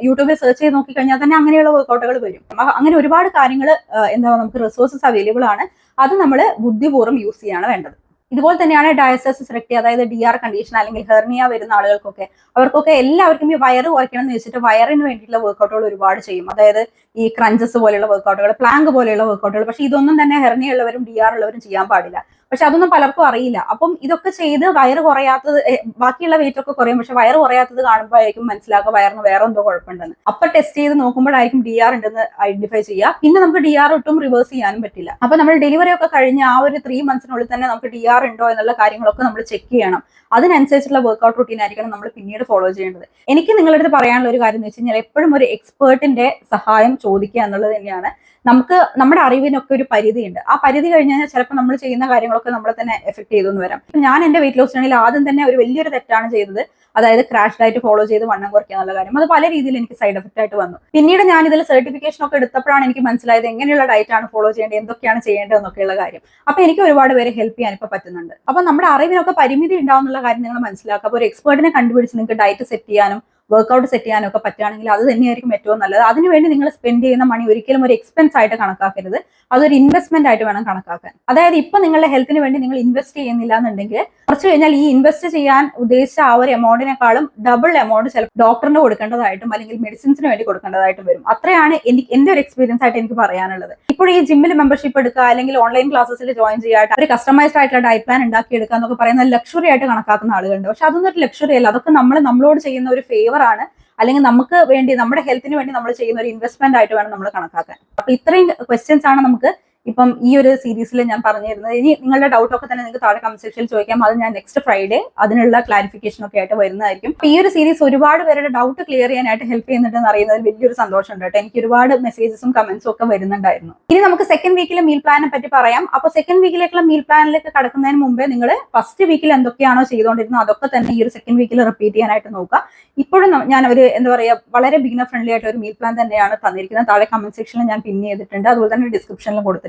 S1: യൂട്യൂബിൽ സെർച്ച് ചെയ്ത് നോക്കിക്കഴിഞ്ഞാൽ തന്നെ അങ്ങനെയുള്ള വർക്കൗട്ടുകൾ വരും. അങ്ങനെ ഒരുപാട് കാര്യങ്ങൾ എന്താ നമുക്ക് റിസോഴ്സസ് അവൈലബിൾ ആണ്. അത് നമ്മൾ ബുദ്ധിപൂർവം യൂസ് ചെയ്യാണ് വേണ്ടത്. ഇതുപോലെ തന്നെയാണ് ഡയസസിസ് റെക്ടി അതായത് ഡി ആർ കണ്ടീഷൻ അല്ലെങ്കിൽ ഹെർണിയ വരുന്ന ആളുകൾക്കൊക്കെ. അവർക്കൊക്കെ എല്ലാവർക്കും ഈ വയറ് കുറയ്ക്കണം എന്ന് വെച്ചിട്ട് വയറിന് വേണ്ടിയിട്ടുള്ള വർക്കൗട്ടുകൾ ഒരുപാട് ചെയ്യും. അതായത് ഈ ക്രഞ്ചസ് പോലെയുള്ള വർക്കൗട്ടുകൾ പ്ലാങ്ക് പോലെയുള്ള വർക്കൗട്ടുകൾ പക്ഷെ ഇതൊന്നും തന്നെ ഹെർണിയ ഉള്ളവരും ഡി ആർ ഉള്ളവരും ചെയ്യാൻ പാടില്ല. പക്ഷെ അതൊന്നും പലർക്കും അറിയില്ല. അപ്പം ഇതൊക്കെ ചെയ്ത് വയറ് കുറയാത്തത് ബാക്കിയുള്ള വെയിറ്റ് ഒക്കെ കുറയും. പക്ഷെ വയറ് കുറയാത്തത് കാണുമ്പോഴായിരിക്കും മനസ്സിലാക്കുക വയറിന് വേറെ എന്തോ കുഴപ്പമുണ്ടെന്ന്. അപ്പൊ ടെസ്റ്റ് ചെയ്ത് നോക്കുമ്പോഴായിരിക്കും ഡി ആർ ഉണ്ടെന്ന് ഐഡന്റിഫൈ ചെയ്യുക. പിന്നെ നമുക്ക് ഡി ആർ ഒട്ടും റിവേഴ്സ് ചെയ്യാനും പറ്റില്ല. അപ്പൊ നമ്മൾ ഡെലിവറി ഒക്കെ കഴിഞ്ഞ് ആ ഒരു ത്രീ മന്ത്സിനുള്ളിൽ തന്നെ നമുക്ക് ഡി ആർ ഉണ്ടോ എന്നുള്ള കാര്യങ്ങളൊക്കെ നമ്മൾ ചെക്ക് ചെയ്യണം. അതിനനുസരിച്ചുള്ള വർക്കൗട്ട് റൂട്ടീൻ ആയിരിക്കണം നമ്മൾ പിന്നീട് ഫോളോ ചെയ്യേണ്ടത്. എനിക്ക് നിങ്ങളുടെ അടുത്ത് പറയാനുള്ള ഒരു കാര്യം എന്ന് വെച്ച് കഴിഞ്ഞാൽ എപ്പോഴും ഒരു എക്സ്പേർട്ടിന്റെ സഹായം ചോദിക്കുക എന്നുള്ളത് തന്നെയാണ്. നമുക്ക് നമ്മുടെ അറിവിനൊക്കെ ഒരു പരിധിയുണ്ട്. ആ പരിധി കഴിഞ്ഞ് കഴിഞ്ഞാൽ ചിലപ്പോൾ നമ്മൾ ചെയ്യുന്ന കാര്യങ്ങളൊക്കെ നമ്മളെ തന്നെ എഫക്ട് ചെയ്തെന്ന് വരാം. ഞാൻ എന്റെ വെയിറ്റ് ലോസ് ജേണിയിൽ ആദ്യം തന്നെ ഒരു വലിയൊരു തെറ്റാണ് ചെയ്തത്. അതായത് ക്രാഷ് ഡയറ്റ് ഫോളോ ചെയ്ത് വണ്ണം കുറയ്ക്കുക എന്നുള്ള കാര്യം. അത് പല രീതിയിൽ എനിക്ക് സൈഡ് എഫക്റ്റ് ആയിട്ട് വന്നു. പിന്നീട് ഞാൻ ഇതിൽ സർട്ടിഫിക്കേഷൻ ഒക്കെ എടുത്തപ്പോഴാണ് എനിക്ക് മനസ്സിലായത് എങ്ങനെയുള്ള ഡയറ്റ് ആണ് ഫോളോ ചെയ്യേണ്ടത് എന്തൊക്കെയാണ് ചെയ്യേണ്ടത് എന്നൊക്കെയുള്ള കാര്യം. അപ്പൊ എനിക്ക് ഒരുപാട് പേരെ ഹെൽപ്പ് ചെയ്യാൻ ഇപ്പൊ പറ്റുന്നുണ്ട്. അപ്പൊ നമ്മുടെ അറിവിനൊക്കെ പരിമിതി ഉണ്ടാവുന്നുള്ള കാര്യം നിങ്ങൾ മനസ്സിലാക്കുക. അപ്പൊ ഒരു എക്സ്പേർട്ടിനെ കണ്ടുപിടിച്ച് നിങ്ങൾക്ക് ഡയറ്റ് സെറ്റ് ചെയ്യാനും വർക്കൗട്ട് സെറ്റ് ചെയ്യാനൊക്കെ പറ്റുകയാണെങ്കിൽ അത് തന്നെയായിരിക്കും ഏറ്റവും നല്ലത്. അതിനുവേണ്ടി നിങ്ങൾ സ്പെൻഡ് ചെയ്യുന്ന മണി ഒരിക്കലും ഒരു എക്സ്പെൻസ് ആയിട്ട് കണക്കാക്കരുത്. അതൊരു ഇൻവെസ്റ്റ്മെന്റ് ആയിട്ട് വേണം കണക്കാക്കാൻ. അതായത് ഇപ്പൊ നിങ്ങളുടെ ഹെൽത്തിന് വേണ്ടി നിങ്ങൾ ഇൻവെസ്റ്റ് ചെയ്യുന്നില്ല എന്നുണ്ടെങ്കിൽ കുറച്ച് കഴിഞ്ഞാൽ ഈ ഇൻവെസ്റ്റ് ചെയ്യാൻ ഉദ്ദേശിച്ച ആ ഒരു എമൗണ്ടിനെക്കാളും ഡബിൾ എമൗണ്ട് ചില ഡോക്ടറിന് കൊടുക്കേണ്ടതായിട്ടും അല്ലെങ്കിൽ മെഡിസിൻസിന് വേണ്ടി കൊടുക്കേണ്ടതായിട്ടും വരും. അത്രയാണ് എനിക്ക് എന്റെ ഒരു എക്സ്പീരിയൻസ് ആയിട്ട് എനിക്ക് പറയാനുള്ളത്. ഇപ്പോൾ ഈ ജിമ്മിൽ മെമ്പർഷിപ്പ് എടുക്കുക അല്ലെങ്കിൽ ഓൺലൈൻ ക്ലാസ്സസിൽ ജോയിൻ ചെയ്യാട്ട് ഒരു കസ്റ്റമൈസ്ഡ് ആയിട്ടുള്ള ഡയറ്റ് പ്ലാൻ ഉണ്ടാക്കി എടുക്കുക എന്നൊക്കെ പറയുന്ന ലക്ഷറി ആയിട്ട് കണക്കാക്കുന്ന ആളുകളുണ്ട്. പക്ഷെ അതൊന്നും ഒരു ലക്ഷറി അല്ല. അതൊക്കെ നമ്മൾ നമ്മളോട് ചെയ്യുന്ന ഒരു ഫേവർ ആണ്. അല്ലെങ്കിൽ നമുക്ക് വേണ്ടി നമ്മുടെ ഹെൽത്തിന് വേണ്ടി നമ്മൾ ചെയ്യുന്ന ഒരു ഇൻവെസ്റ്റ്മെന്റ് ആയിട്ട് വേണം നമ്മൾ കണക്കാക്കാൻ. അപ്പൊ ഇത്രയും ക്വസ്റ്റ്യൻസ് ആണ് നമുക്ക് ഇപ്പം ഈ ഒരു സീരീസിൽ ഞാൻ പറഞ്ഞു തരുന്നത് ഇനി നിങ്ങളുടെ ഡൗട്ട് ഒക്കെ തന്നെ നിങ്ങൾക്ക് താഴെ കമന്റ് സെക്ഷനിൽ ചോദിക്കാം. അത് ഞാൻ നെക്സ്റ്റ് ഫ്രൈഡേ അതിനുള്ള ക്ലാരിഫിക്കേഷൻ ഒക്കെ ആയിട്ട് വരുന്നതായിരിക്കും. ഈ ഒരു സീരീസ് ഒരുപാട് പേരുടെ ഡൗട്ട് ക്ലിയർ ചെയ്യാനായിട്ട് ഹെൽപ്പ് ചെയ്യുന്നുണ്ടെന്ന് അറിയുന്നതിൽ വലിയൊരു സന്തോഷമുണ്ട് കേട്ടോ. എനിക്ക് ഒരുപാട് മെസ്സേജസും കമന്റ്സും ഒക്കെ വരുന്നുണ്ടായിരുന്നു. ഇനി നമുക്ക് സെക്കൻഡ് വീക്കിലെ മീൽ പ്ലാനെ പറ്റി പറയാം. അപ്പൊ സെക്കൻഡ് വീക്കിലേക്കുള്ള മീൽ പ്ലാനിലേക്ക് കടക്കുന്നതിന് മുമ്പേ നിങ്ങൾ ഫസ്റ്റ് വീക്കിൽ എന്തൊക്കെയാണോ ചെയ്തുകൊണ്ടിരുന്നത് അതൊക്കെ തന്നെ ഈ ഒരു സെക്കൻഡ് വീക്കിൽ റിപ്പീറ്റ് ചെയ്യാനായിട്ട് നോക്കുക. ഇപ്പോഴും ഞാൻ ഒരു എന്താ പറയുക വളരെ ബിഗിനർ ഫ്രണ്ട്ലി ആയിട്ട് ഒരു മീൽ പ്ലാൻ തന്നെയാണ് തന്നിരിക്കുന്നത്. താഴെ കമന്റ് സെക്ഷനിൽ ഞാൻ പിൻ ചെയ്തിട്ടുണ്ട്. അതുപോലെ തന്നെ ഡിസ്ക്രിപ്ഷനിലും കൊടുത്തിട്ടുണ്ട്.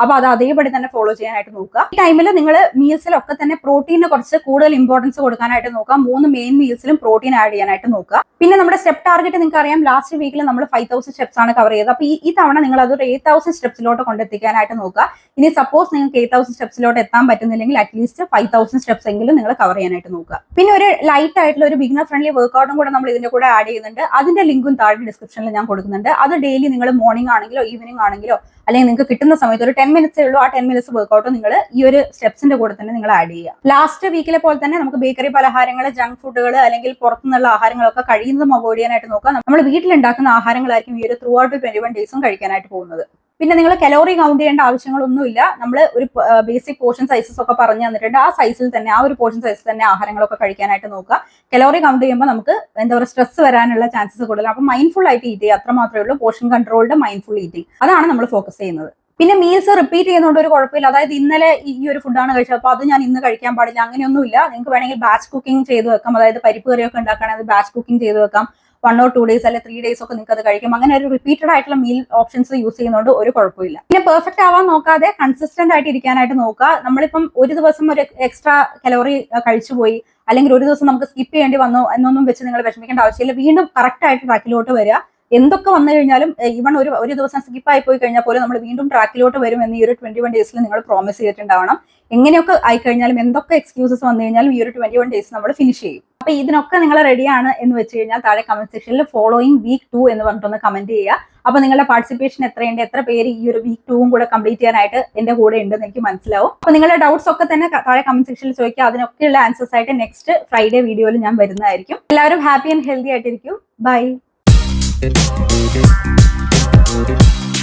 S1: അപ്പൊ അത് അതേപടി തന്നെ ഫോളോ ചെയ്യാനായിട്ട് നോക്കുക. ഈ ടൈമിൽ നിങ്ങൾ മീൽസിലൊക്കെ തന്നെ പ്രോട്ടീന് കുറച്ച് കൂടുതൽ ഇമ്പോർട്ടൻസ് കൊടുക്കാനായിട്ട് നോക്കുക. മൂന്ന് മെയിൻ മീൽസിലും പ്രോട്ടീൻ ആഡ് ചെയ്യാനായിട്ട് നോക്കുക. പിന്നെ നമ്മുടെ സ്റ്റെപ്പ് ടാർഗറ്റ് നിങ്ങൾക്ക് അറിയാം ലാസ്റ്റ് വീക്കിൽ നമ്മൾ ഫൈവ് തൗസൻഡ് സ്റ്റെപ്സ് ആണ് കവർ ചെയ്തത്. അപ്പൊ ഈ തവണ നിങ്ങൾ അതൊരു എയ്റ്റ് തൗസൻഡ് സ്റ്റെപ്സിലോട്ട് കൊണ്ടെത്തിക്കാനായിട്ട് നോക്കുക. ഇനി സപ്പോസ് നിങ്ങൾക്ക് എയ്റ്റ് തൗസൻഡ് സ്റ്റെപ്സിലോട്ട് എത്താൻ പറ്റുന്നില്ലെങ്കിൽ അറ്റ്ലീസ്റ്റ് ഫൈവ് തൗസൻഡ് സ്റ്റെപ്സ് എങ്കിലും നിങ്ങൾ കവർ ചെയ്യാനായിട്ട് നോക്കുക. പിന്നെ ഒരു ലൈറ്റ് ആയിട്ടുള്ള ഒരു ബിഗിനർ ഫ്രണ്ട്ലി വർക്കൗട്ടും കൂടെ നമ്മൾ ഇതിന്റെ കൂടെ ആഡ് ചെയ്യുന്നുണ്ട്. അതിന്റെ ലിങ്കും താഴെ ഡിസ്ക്രിപ്ഷനിൽ ഞാൻ കൊടുക്കുന്നുണ്ട്. അത് ഡെയിലി നിങ്ങൾ മോർണിംഗ് ആണെങ്കിലോ ഈവനിങ് ആണെങ്കിലോ അല്ലെങ്കിൽ നിങ്ങൾക്ക് കിട്ടുന്ന സമയത്ത് ഒരു ടെൻ മിനിറ്റ്സേ ഉള്ളൂ. ആ ടെൻ മിനിറ്റ്സ് വർക്കൗട്ട് നിങ്ങൾ ഈ ഒരു സ്റ്റെപ്സിന്റെ കൂടെ തന്നെ നിങ്ങൾ ആഡ് ചെയ്യുക. ലാസ്റ്റ് വീക്കിലെ പോലെ തന്നെ നമുക്ക് ബേക്കറി പലഹാരങ്ങൾ ജങ്ക് ഫുഡുകൾ അല്ലെങ്കിൽ പുറത്തുനിന്നുള്ള ആഹാരങ്ങളൊക്കെ കഴിയുന്നതും അവോയ്ഡ് ചെയ്യാനായിട്ട് നോക്കുക. നമ്മൾ വീട്ടിലുണ്ടാക്കുന്ന ആഹാരങ്ങളായിരിക്കും ഈ ഒരു ത്രൂ ഔട്ട് ട്വന്റി വൺ ഡേയ്സും കഴിക്കാനായിട്ട് പോകുന്നത്. പിന്നെ നിങ്ങൾ കലോറി കൗണ്ട് ചെയ്യേണ്ട ആവശ്യങ്ങളൊന്നുമില്ല. നമ്മൾ ഒരു ബേസിക് പോർഷൻ സൈസസ് ഒക്കെ പറഞ്ഞു തന്നിട്ടുണ്ട്. ആ സൈസിൽ തന്നെ ആ ഒരു പോർഷൻ സൈസിൽ തന്നെ ആഹാരങ്ങളൊക്കെ കഴിക്കാനായിട്ട് നോക്കുക. കലോറി കൗണ്ട് ചെയ്യുമ്പോൾ നമുക്ക് എന്താ പറയുക സ്ട്രെസ് വരാനുള്ള ചാൻസസ് കൂടുതലാണ്. അപ്പോൾ മൈൻഡ്ഫുൾ ആയിട്ട് ഈറ്റ് ചെയ്യുക. അത്ര മാത്രമേ ഉള്ളൂ. പോർഷൻ കൺട്രോൾഡ് മൈൻഡ്ഫുൾ ഈറ്റിംഗ് അതാണ് നമ്മൾ ഫോക്കസ് ചെയ്യുന്നത്. പിന്നെ മീൽസ് റിപ്പീറ്റ് ചെയ്യുന്നതുകൊണ്ട് ഒരു കുഴപ്പമില്ല. അതായത് ഇന്നലെ ഈ ഒരു ഫുഡാണ് കഴിച്ചത്. അപ്പോൾ അത് ഞാൻ ഇന്ന് കഴിക്കാൻ പാടില്ല. അങ്ങനെയൊന്നുമില്ല. നിങ്ങൾക്ക് വേണമെങ്കിൽ ബാച്ച് കുക്കിംഗ് ചെയ്ത് വെക്കാം. അതായത് പരിപ്പ് കറിയൊക്കെ ഉണ്ടാക്കുകയാണെങ്കിൽ ബാച്ച് കുക്കിംഗ് ചെയ്ത് വെക്കാം. വൺ ഓർ ടു ഡേയ്സ് അല്ലെങ്കിൽ ത്രീ ഡേയ്സ് ഒക്കെ നിങ്ങൾക്ക് അത് കഴിക്കും. അങ്ങനെ ഒരു റിപ്പീറ്റഡ് ആയിട്ടുള്ള മീൽ ഓപ്ഷൻസ് യൂസ് ചെയ്യുന്നതുകൊണ്ട് ഒരു കുഴപ്പമില്ല. പിന്നെ പെർഫെക്റ്റ് ആവാൻ നോക്കാതെ കൺസിസ്റ്റന്റ് ആയിട്ട് ഇരിക്കാനായിട്ട് നോക്കുക. നമ്മളിപ്പം ഒരു ദിവസം ഒരു എക്സ്ട്രാ കലോറി കഴിച്ചുപോയി അല്ലെങ്കിൽ ഒരു ദിവസം നമുക്ക് സ്കിപ്പ് ചെയ്യേണ്ടി വന്നു എന്നൊന്നും വെച്ച് നിങ്ങൾ വിഷമിക്കേണ്ട ആവശ്യമില്ല. വീണ്ടും കറക്റ്റ് ആയിട്ട് ട്രാക്കിലോട്ട് വരിക. എന്തൊക്കെ വന്നു കഴിഞ്ഞാലും ഈവൺ ഒരു ഒരു ദിവസം സ്കിപ്പ് ആയി പോയി കഴിഞ്ഞാൽ പോലും നമ്മൾ വീണ്ടും ട്രാക്കിലോട്ട് വരും എന്ന് ഈ ഒരു ട്വന്റി വൺ ഡേയ്സിൽ നിങ്ങൾ പ്രോമിസ് ചെയ്തിട്ടുണ്ടാവണം. എങ്ങനെയൊക്കെ ആയി കഴിഞ്ഞാലും എന്തൊക്കെ എക്സ്ക്യൂസസ് വന്നു കഴിഞ്ഞാലും ഈ ഒരു ട്വന്റി വൺ ഡേയ്സ് നമ്മൾ ഫിനിഷ് ചെയ്യും. അപ്പൊ ഇതിനൊക്കെ നിങ്ങൾ റെഡിയാണ് എന്ന് വെച്ച് കഴിഞ്ഞാൽ താഴെ കമന്റ് സെക്ഷനിൽ ഫോളോയിങ് വീക്ക് ടു എന്ന് പറഞ്ഞിട്ടൊന്ന് കമന്റ് ചെയ്യുക. അപ്പൊ നിങ്ങളുടെ പാർട്ടിസിപ്പേഷൻ എത്രയുണ്ട് എത്ര പേര് ഈ ഒരു വീക്ക് ടൂവും കൂടെ കംപ്ലീറ്റ് ചെയ്യാനായിട്ട് എന്റെ കൂടെ ഉണ്ടെന്ന് എനിക്ക് മനസ്സിലാവും. അപ്പൊ നിങ്ങളുടെ ഡൗട്ട്സ് ഒക്കെ തന്നെ താഴെ കമന്റ് സെക്ഷനിൽ ചോദിക്കുക. അതിനൊക്കെയുള്ള ആൻസേഴ്സ് ആയിട്ട് നെക്സ്റ്റ് ഫ്രൈഡേ വീഡിയോയിൽ ഞാൻ വരുന്നതായിരിക്കും. എല്ലാവരും ഹാപ്പി ആൻഡ് ഹെൽത്തി ആയിട്ടിരിക്കും. Bye
S2: Thank you.